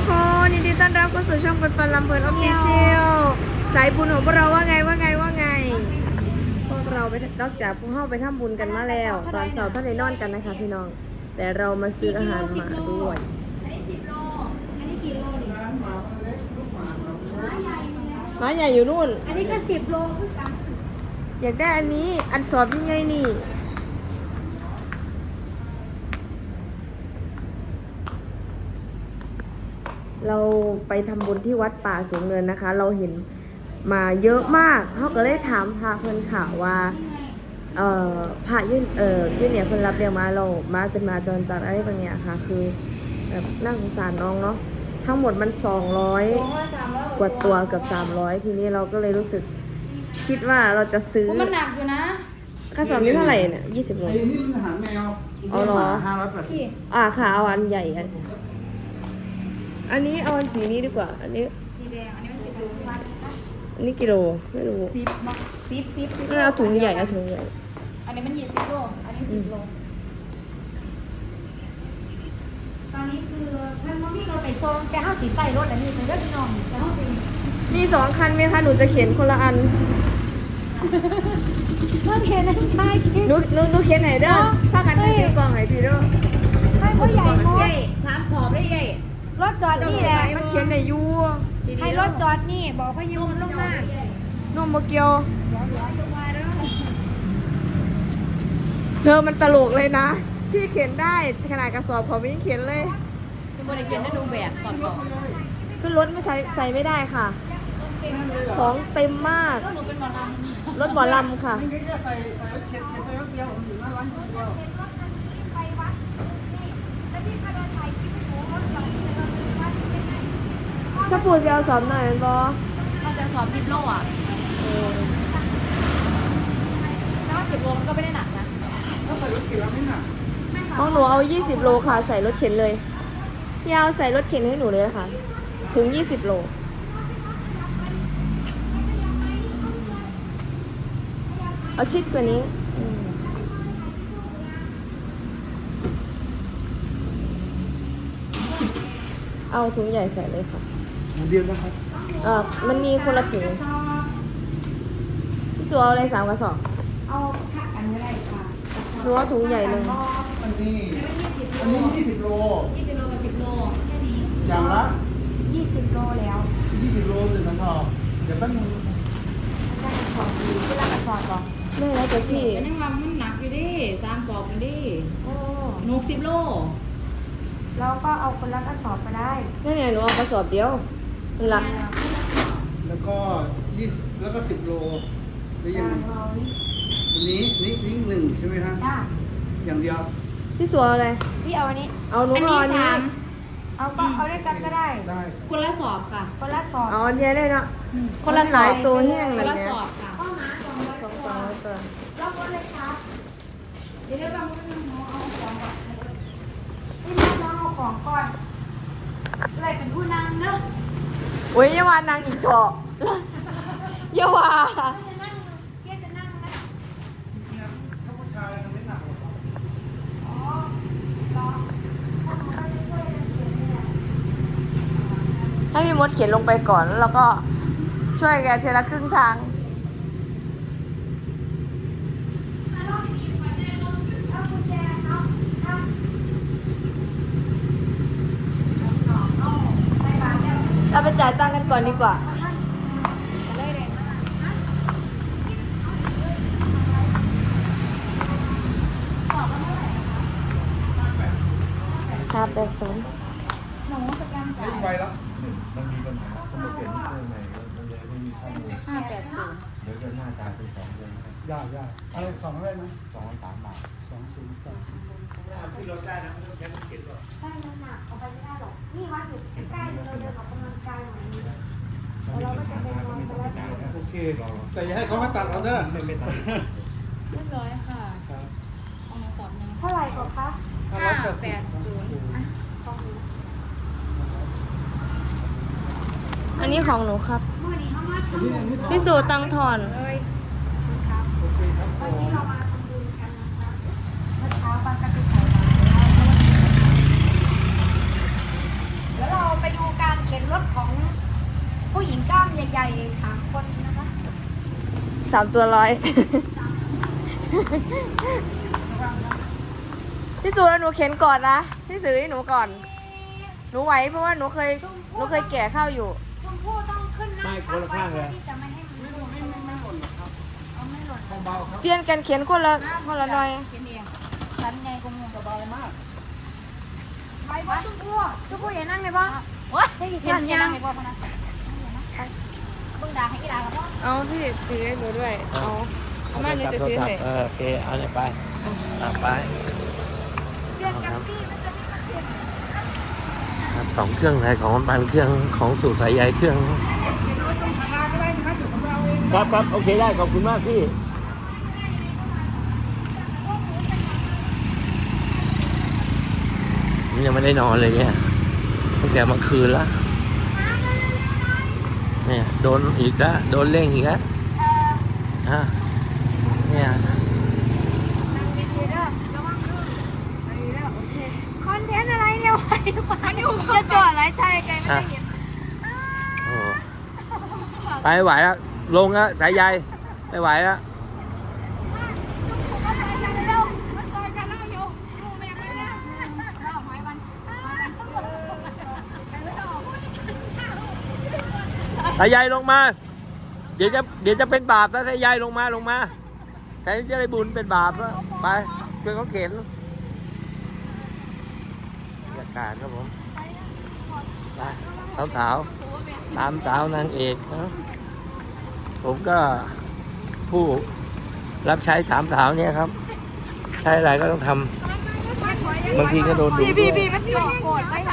ทุกคนยินดีต้อนรับเข้าสู่ช่องปันปันลำเพลินออฟฟิเชียลสายบุญของพวกเราว่าไงว่าไงว่าไง พวกเราไปนอกจากพวกเราไปทำบุญกันมาแล้ว ตอนเสาร์ท่านได้นอนกันนะคะพี่น้อง แต่เรามาซื้ออาหารหมาด้วยอันนี้สิบโลอันนี้กี่โลนี่หมาใหญ่อยู่นู่น อันนี้ก็สิบโลคือกันอยากได้อันนี้อันสอบยิ่งใหญ่นี่ เราไปทำบุญที่วัดป่าสูงเนินนะคะ เราเห็นมาเยอะมากเขาก็เลยถามพระเพิ่นข่าวว่าเอ่อพระยื่นเอ่อยื่นเนี่ยเพิ่นรับเลี้ยงมาเรามาเป็นมาจรจัดอะไรบางอย่างค่ะ คือแบบน่าสงสารน้องเนาะทั้งหมดมัน 200สองร้อยสามร้อยกว่าตัวเกือบ300 ทีนี้เราก็เลยรู้สึกคิดว่าเราจะซื้อมันหนักอยู่นะกระสอบนี้เท่าไหร่เนี่ย20โลไอ้นี่มันอาหารแมวเอาเหรอห้าร้อยแปดสิบพี่อ่าค่ะเอาอันใหญ่อัน อันนี้เอาอันสีนี้ดีกว่า อันนี้สีแดง อันนี้มันสิบโลวัดอันนี้กิโลไม่รู้สิบมั้งสิบสิบสิบงั้นเอาถุงใหญ่เอาถุงใหญ่ อันนี้มันยี่สิบโล อันนี้สิบโล ตอนนี้คือท่านว่ามีรถไปส่งแต่ห้าสีใส่รถอันนี้คือเรื่องพี่น้องแต่ห้าสีมีสองคันไหมคะหนูจะเขียนคนละอันเมื่อเขียนนั่นใช่คิดหนูหนูหนูเขียนไหนเด้อถ้ากันให้ถือกล่องไหนพี่เด้อให้พ่อใหญ่หมดสามสอบได้ใหญ่ รถจอดนี่แหละมันเขียนไหนอยูให้รถจอดนี่ บอกพายุมันลงมานุ่มโมเกียวเดี๋ยวเดี๋ยวลงมาเด้อเธอมันตลกเลยนะ ที่เขียนได้ขนาดกระสอบเขาไม่ยังเขียนเลยคือบริเขียนได้ดูแบบสอบต่อขึ้นรถไม่ใช้ใส่ไม่ได้ค่ะ ของเต็มมากหนูเป็นหมอลรถหมอลำค่ะไม่ได้จะใส่ใส่เข็ดเข็ดไปแป๊บเดียวผมอยู่หน้าร้านคนเดียว ถ้าปู่จะเอาสอบหน่อยมันบอำถ้าจะสอบสิบโลอะถ้าสิบโลมันก็ไม่ได้หนักนะ ถ้าใส่รถเข็นแล้วไม่หนักของหนูเอา 20 โลค่ะ ใส่รถเข็นเลยพี่เอาใส่รถเข็นให้หนูเลยค่ะถึง20 โล เอาชิดกว่านี้อืมเอาถุงใหญ่ใส่เลยค่ะ เดียวนะครับเออมันมีคนละถุงพี่สัวเอาอะไรสามกระสอบเอาค่ากันก็ได้ค่ะหนูเอาถุงใหญ่หนึ่งอันนี้อันนี้ยี่สิบโลยี่สิบโลกับสิบโลแค่นี้อย่างละยี่สิบโลแล้วยี่สิบโลหนึ่งกระสอบเดี๋ยวแป๊บนึงได้กระสอบดีที่ละกระสอบก่อนไม่แล้วแต่พี่เป็นยังว่ามันหนักอยู่ดิสามสอบมันดิโอ้หกสิบโลเราก็เอาคนละกระสอบไปได้นั่นไงหนูเอากระสอบเดียวมัน หลักแล้วก็ยี่แล้วก็สิบโลหรือยังจานเรานี่อันนี้นี่นี่หนึ่งใช่ไหมฮะจ้าอย่างเดียวพี่สัวเอาอะไร พี่เอาอันนี้เอาหนูเอาอันนี้เอาก็เอาด้วยกันก็ได้ ได้คนละสอบค่ะ คนละสอบ เอาอันเดียวได้เนาะคนละสหอลาบยตัวแห้งคแบบนละเนี้สยอบค่ะ ข้าวหมาสองร้อยสองสองร้อยตัวรอบรถเลยครับเดี๋ยวเดี๋ยวบางคนน้องเอาของก่อนนี่น้องน้องเอาของก่อนเลยเป็นผู้นำเนอะ เอ้ยยาวานางอีกเฉาะยาวาให้พี่มดเขียนลงไปก่อนแล้วเราก็ช่วยแกเทีละครึ่งทาง เอากุญแจเนาะเอาเอาใส่บาตรแล้ว เราไปจ่ายตังค์ กันก่อนดีกว่าเลยเลยห้าแปดสองหนูสแกนจ่าไม่ยไหวแล้วมันมีปัญหาต้องมาเปลี่ยนที่เครื่องใหม่มันเลยไม่มีข้อมูลห้าแปดศูนย์เดี๋ยวเดือนหน้าจ่ายเป็นสองเดือนนะครับยากยากอะไรสองอะไรนะสองสามบาทสองศูนย์สาม ได้น้ำหนักเอาไปไม่ได้หรอก นี่วัดอยู่ใกล้ๆเราเดินออกกำลังกายหน่อยนึงแล้วเราก็จะไปนอนไปแล้วโอเคแต่อย่าให้เขามาตัดเราเด้อไม่ไม่ตัดเรียบร้อยค่ะครับเอามาสอบหนึ่งเท่าไหร่ก่อนคะห้าแปดศูนย์ของหนูอันนี้ของหนูครับเมื่อนี้เขามาอันทำนี้บุอันญนี้พี่สูตังทอน เลยครับ โอเคครับผ วัน ม นี้เรามาทำบุญกันนะคะเมื่อเช้าปันก็ ไปใส่บาตรแล้วแล้วเราไปดูหญิงกล้ามใหญ่ๆสามคนนะคะสามตัวร้อย พี่สูหนูเข็นก่อนนะ พี่ซื้อให้หนูก่อน หนูไหวเพราะว่าหนูเคย หนูเคยแก่ข้าวอยู่ ชมพู่ต้องขึ้นหน้าไม่คนละข้างเลย ที่จะไม่ให้มันหล่นไม่ไม่หล่นหรอกครับเอาไม่หล่นเบาๆครับเปลี่ยนกันเขียนคนละคนละหน่อย เขียนเองชั้นไงก็มู เบามาก ไป บ่ชมพู่ชมพู่อย่านั่งเลยบ่โอ๊ยเขียนยังไงบอกพนักเบิ่งด่าให้อีหลากับพ่อเอาพี่ถือให้หนูด้วย เอาเอามาหนูจะถือให้เออโอเคเอาเนี่ยไปอะไปเอาครับครับสองเครื่องเลยของมันเครื่องของสู่สายใยเครื่องครับครับโอเคได้ขอบคุณมากพี่ผม ยังไม่ได้นอนเลยเนี่ยตั้งแต่เมื่อคืนแล้วเนี่ยโดนอีกแล้วโดนเร่งอีกแล้วฮะเนี่ยคอนเทนต์อะไรเนี่ยไหวไหวจะจอดไรใช่ไกลไม่ได้เห็นโอ้ไปไม่ไหวแล้วลงแล้วสายใยไม่ไหวแล้ว สายใยลงมา เดี๋ยวจะเดี๋ยวจะเป็นบาปนะสายใยลงมาลงมาแทนที่จะได้บุญเป็นบาปแล้วไปช่วยเขาเข็นบรรยากาศครับผมไปสาวสาวๆสามสาวนางเอกนะผมก็ผู้รับใช้สามสาวเนี่ยครับ ใช้อะไรก็ต้องทำบางทีก็โดนดุพี่พี่ด้วยพี่มันจอดโกรธไปไป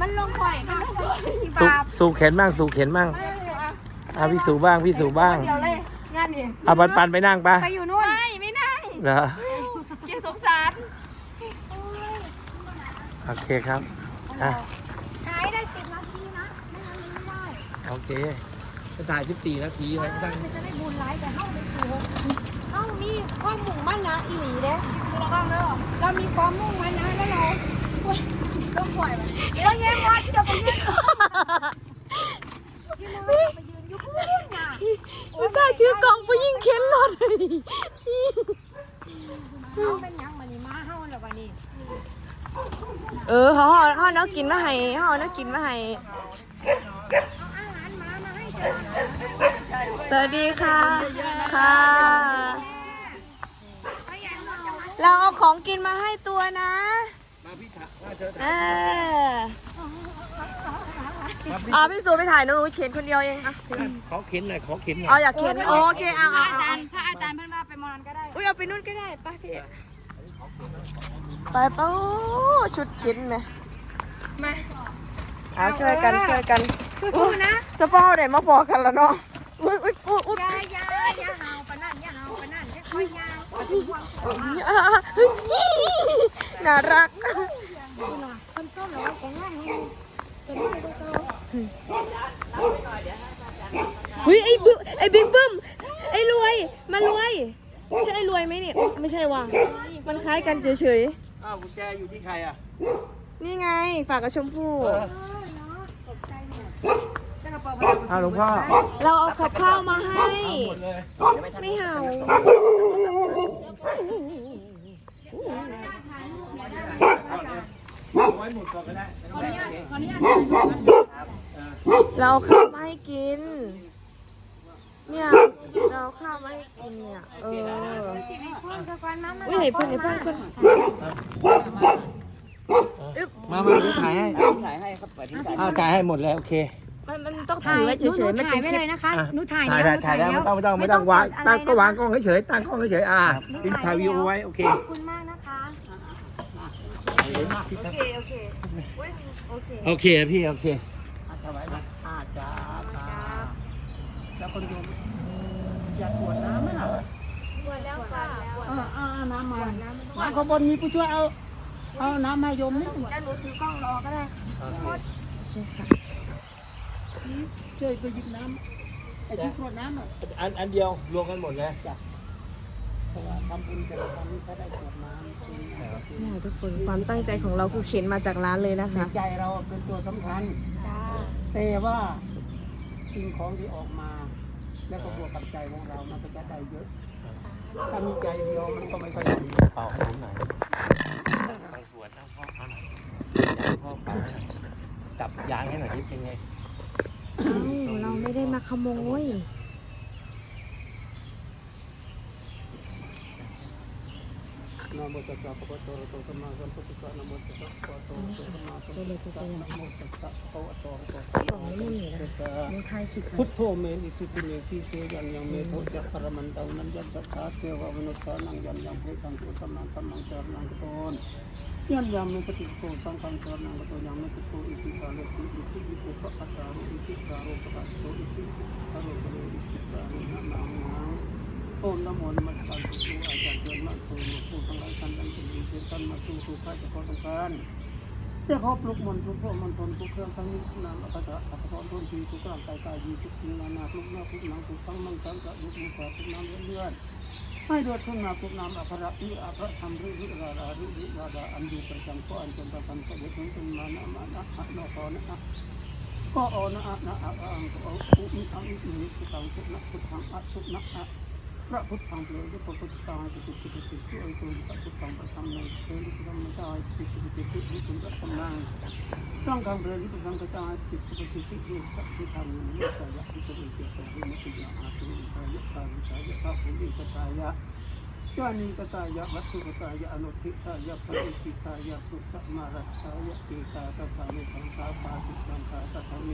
มันลงบ่อยมันลงบ่อยสิสูบาทสูเข็นบ้างสูเข็นบ้างอะพี่สูบ้างพี่สูบ้างเดี๋ยวเลยงานนี่อะปันปันไปนั่งปะไปอยู่นู่นไม่ไม่ได้เหรอเกสงสารโอเคครับอะหายได้สิบนาทีนะไม่งั้นไม่ได้โอเคจะถ่าย14นาทีอะไรก็ได้จะได้บุญร้ายแต่เข้าไปถูกเข้ามีความมุ่งมั่นนะอีหลีเด้พี่ซื้อเราบ้างเด้อเรามีความมุ่งมั่นนะแล้วเรา อุ๊ยต้องปล่อยมันก็แย่วัดจะไปยืนยืนไปยืนอยู่พูดน่ะอุตส่าห์ถือกล่องไปยิงเข็นรถเลยเขาเป็นยังมันนี่มาเฮาแล้ววันนี้เออเขาห่อเขาเอน้ากินมาให้เขาเอน้ากินมาให้เอาอาหารมามาให้เธอสวัสดีค่ะ ค่ะ เราเอาของกินมาให้ตัวนะ เธอเอออ๋อพี่สูไปถ่ายหนูหนูเขียนคนเดียวเองอะขอเข็นหน่อยขอเข็นหน่เอาอยอยากเขียนโอเคเอาเอาอาเอาจารย์พระอาจารย์เพื่อนว่าไปมอนันก็ได้อุ้ยเอาไปนู่นก็ได้ไป้าพี่ไปเป้าชุดเขียนไหมมาเอาช่วยกันช่วยกันสู้ๆนะสปอร์เดี๋ยวมาพอกันแล้วเนาะอุ้ยอุ้ยอุ้ยอุ้ยอย่าอย่าอย่าเห่าปะนั่นอย่าเห่าปะนั่นค่อยๆย่า งไปถึงห่วงตัวมาอ่าเฮ้ยน่ารักคนต้มแล้วของง่ายของเป็นไม่ได้ก็เฮ้ยไอ้บึไอ้บิ๊กบึ้มไอ้รวยมารวยใช่ไอ้รวยไหมเนี่ยไม่ใช่ว่ะมันคล้ายกันเฉยอ้าวกุญแจอยู่ที่ใครอะๆนี่ไงฝากกับชมพู่อ้าวหลวงพ่อเราเอากับข้าวมาให้ หมดเลยไม่เห่า ไว้หมดก่อนก็ได้ขออนุญาตขออนุญาตเราเอาข้าวมาให้กิน เนี่ย เราเอาข้าวมาให้กินเนี่ย เออสิให้คนสักวันนั้นมันอุ้ยเห็นเพื่อนเห็นเพื่อนคนมามาเดี๋ยวถ่ายให้ถ่ายให้ครับอ้าวถ่ายให้หมดแล้วโอเค มันมันต้องถ่าถืยอไว้หนูเฉยๆหนูไม่ถ่าเป็ยนไว้คลิเลป ยนะคะอะ หนูถ่ายถ่ายแล้วถ่ายถ่ายแล้วไม่ต้องไม่ต้องไม่ต้องวางตั้งก็วางกล้องเฉยๆตั้งกล้องเฉยๆอ่าพิมพ์ถ่ายวิดีโอไว้โอเคขอบคุณมากนะคะโอเค โอเคอุ๊ยโอเค โอเคพี่โอเคอาถวายมาอาจาตาแล้วคนโยมอยากกวดน้ำไหมล่ะปวดแล้วค่ะปวดเออเอาเอาน้ำมาน้ำข้างบนมีผู้ช่วยเอาเอาน้ำมาโยมนิดแล้วหนูถือกล้องรอก็ได้ค่ะโอเคค่ะ ช่วยไปหยิบน้ำไอ้ที่กรวดน้ำอะอันอันเดียวรวมกันหมดเลยเพราะว่าทำบุญแต่ละครั้งถ้าได้กรวดน้ำเป็นเนี่ยทุกคนความตั้งใจของเราคือเข็นมาจากร้านเลยนะคะ ใจเราเป็นตัวสำคัญ จ้าแต่ว่าสิ่งของที่ออกมา แล้วก็บวกกับใจของเรา มันก็จะได้เยอะ ถ้ามีใจเดียวมันก็ไม่ค่อยดีเป่าให้ผมหน่อยบางส่วนตั้งพ่อเอาหน่อยพ่อเป่าให้หน่อยจับยางให้หน่อยที่เป็นไง อ้าเราไม่ได้มาขโมย นะโมตัสสะภะคะวะโตอะระหะโตสัมมาสัมพุทธัสสะนะโมตัสสะภะคะวะโตอะระหะโตสัมมาสัมพุทธัสสะนะโมตัสสะภะคะวะโตอะระหะโตสัมของมานี่สัมมันพุนี่ทนะธัสสะมึงทายคิดพุทโธเมนิสิติเมสิเสยันยังเมโทจักปรมันตังนันยันตัสสะเทวมนุษย์สานังยันยังเพตังสุตมังตัมมังจารนังโตน ยันยังเมปฏิโกสังฆังจารนังกโตยังเมปฏิโกอิติกาเลติอิติอิติปะอัตตารอิติกาโรปะัสโตอิติอารโรปะอิติกาโรนะมังนังโอมนะโมนมัสการสุอาจารย์เจริญมาสู่ผู้ทั้งหลายท่านทั้งเป็นดีเสียท่านมาสู่ทุกข้าจะขอต้องการเพื่อครอบลุกมนทุกโทมนทนทุกเครื่องทั้งนี้นามอัปตะอัปสอนทนทีทุกร่างกายกายยีทุกสิ่งนานาทุกหน้าทุกหนังทุกทั้งมังสังกะลุกมุขทุกน้ำเลือดเลือด ให้เดือดขึ้นมาทุกน้ำอภระนิอภรธรรมริริราราริริราราอันอยู่ประจำก็อันจนประกันก็เดือดขึ้นเป็นมานะมานะอะนะกอนะอะก็อนะอะนะอะอังก็อาอุอิอังอิอิสุตังสุนะพุทธังอะสุนะอะพระพุทธังเปลวพระพุทธังปิสุทธิปิสุทธิโอตุพระพุทธังประธรรมในเปลวพระธรรมเจ้าปิสุทธิปิสุทธิคุณพระธรรมังต้องคำเปลวพระสังฆเจ้าปิสุทธิปิสุทธิสัพพิธรรมนิสยะพิสุทธิเกียรติมุติยาอาสุนิกายะตาวิ สายะภูมิกตายะยานีกตายะวัตถุกตายะอนุทิตายะปฏิปิตายะสุสัมมารัชายะเอกาตสามิสังสาปาติสังสาตธรรมเม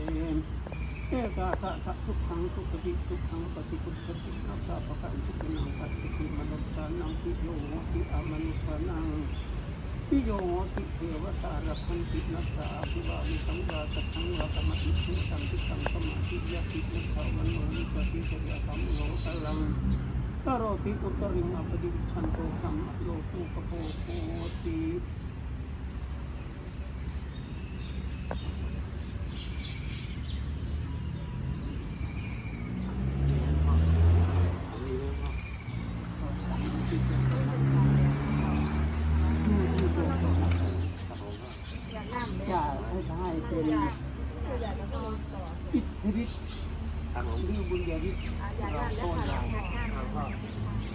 เอกาตสสุขังสุขติสุขังปฏิปุสตินัตตาปะกันสุขินังปัจจิติมนุสานังปิโยโหติอามนุสานังปิโยโหติเทวตารัพันตินัตตาภิวาวิสังวาสังวะกรรมอิทิสังติสังสมาธิยะติ โลตลังกโรติอุตริมอปฏิวิชันโตธรรมโลกุปโภโหติจะให้ให้เป็นอิทธิฤทธิ์ หรือบุญญาฤทธิ์เราต้นเรา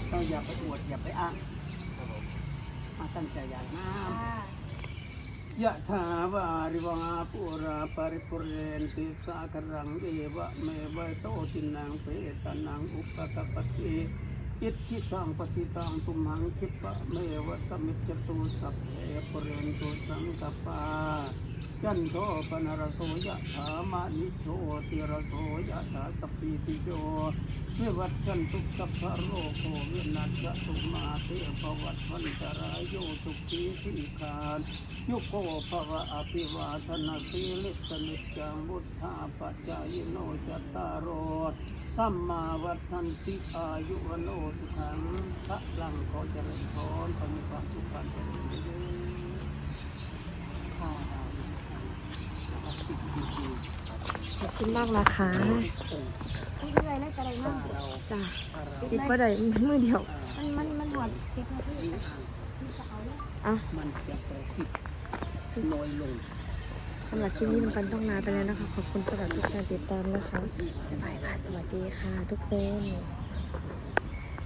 เราอย่าไปอวดอย่าไปอ้างมาตั้งใจอย่างน้ำยะถาวาริวาปุราปริปุเรนติสากรังเอวะเมวะโตตินังเปตานังอุปกปปติอิทธิตังปฏิตังตุมังคิปะเมวะสมิจตุสัพเพปุเรนตุสังกปา จันโทปนรโสยะถามานิโชติรโสยะถาสปีติโยวิวัตชันตุสัพพะโรโควินัสสตุมาเตภวัตวันตรายโยสุขีสิคานยุโกภวะอภิวาทนาสีลิสนิจจังบุทธาปัจจายโนจัตตารโรธรรมาวัฏันติอายุวโนสุขังพระลังขอเจริญพรขอมีความสุขความเจริญเด้อข้าเรา ขอบคุณมากนะคะพี่เรื่อยน่าจะได้มากจ้ะปิดบ่ได้มือเดียว มันมันมันหอดสิบนาทีอะมันจะประสิทธิ์น้อยลงสำหรับคลิปนี้มันปันต้องลาไปแล้วนะคะ ขอบคุณสำหรับทุกการติดตามนะคะบ๊ายบายค่ะสวัสดีค่ะทุกคน